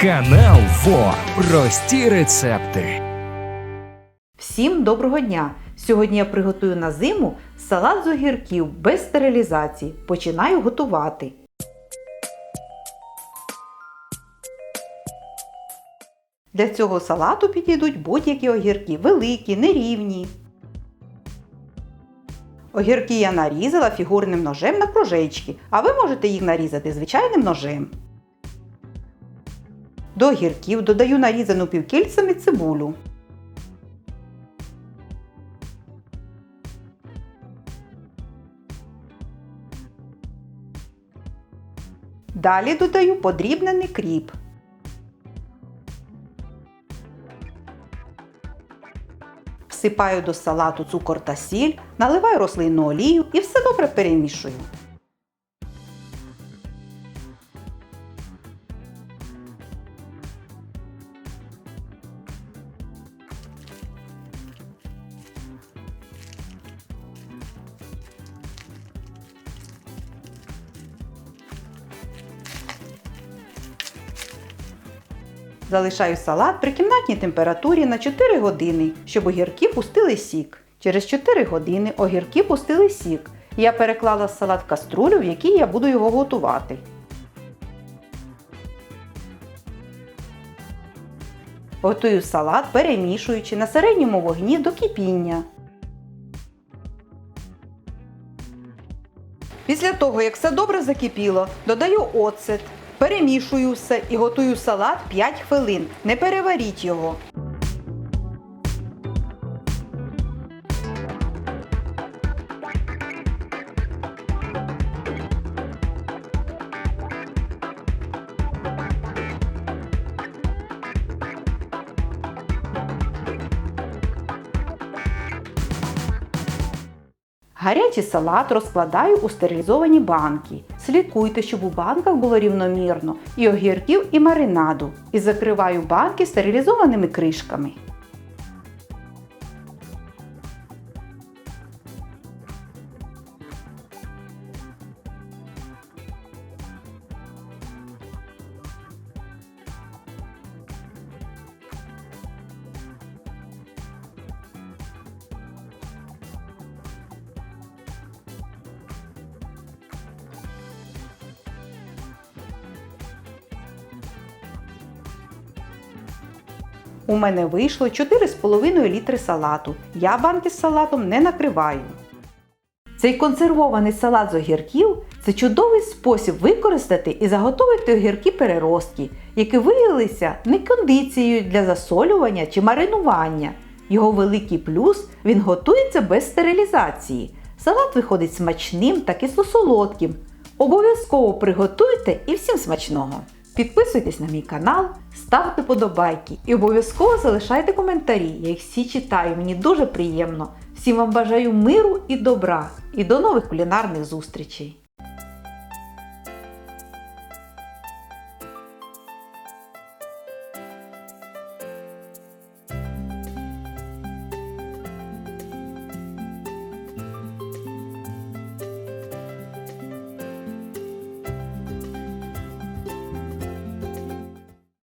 Канал ФО. Прості рецепти. Всім доброго дня! Сьогодні я приготую на зиму салат з огірків без стерилізації. Починаю готувати. Для цього салату підійдуть будь-які огірки, великі, нерівні. Огірки я нарізала фігурним ножем на кружечки, а ви можете їх нарізати звичайним ножем. До огірків додаю нарізану півкільцями цибулю. Далі додаю подрібнений кріп. Всипаю до салату цукор та сіль, наливаю рослинну олію і все добре перемішую. Залишаю салат при кімнатній температурі на 4 години, щоб огірки пустили сік. Через 4 години огірки пустили сік. Я переклала салат в каструлю, в якій я буду його готувати. Готую салат, перемішуючи на середньому вогні до кипіння. Після того, як все добре закипіло, додаю оцет, перемішую все і готую салат 5 хвилин. Не переваріть його. Гарячий салат розкладаю у стерилізовані банки. Слідкуйте, щоб у банках було рівномірно і огірків, і маринаду. І закриваю банки стерилізованими кришками. У мене вийшло 4,5 літри салату. Я банки з салатом не накриваю. Цей консервований салат з огірків це чудовий спосіб використати і заготовити огірки переростки, які виявилися не кондицією для засолювання чи маринування. Його великий плюс він готується без стерилізації. Салат виходить смачним та кисло-солодким. Обов'язково приготуйте і всім смачного! Підписуйтесь на мій канал, ставте подобайки і обов'язково залишайте коментарі. Я їх всі читаю, мені дуже приємно. Всім вам бажаю миру і добра і до нових кулінарних зустрічей!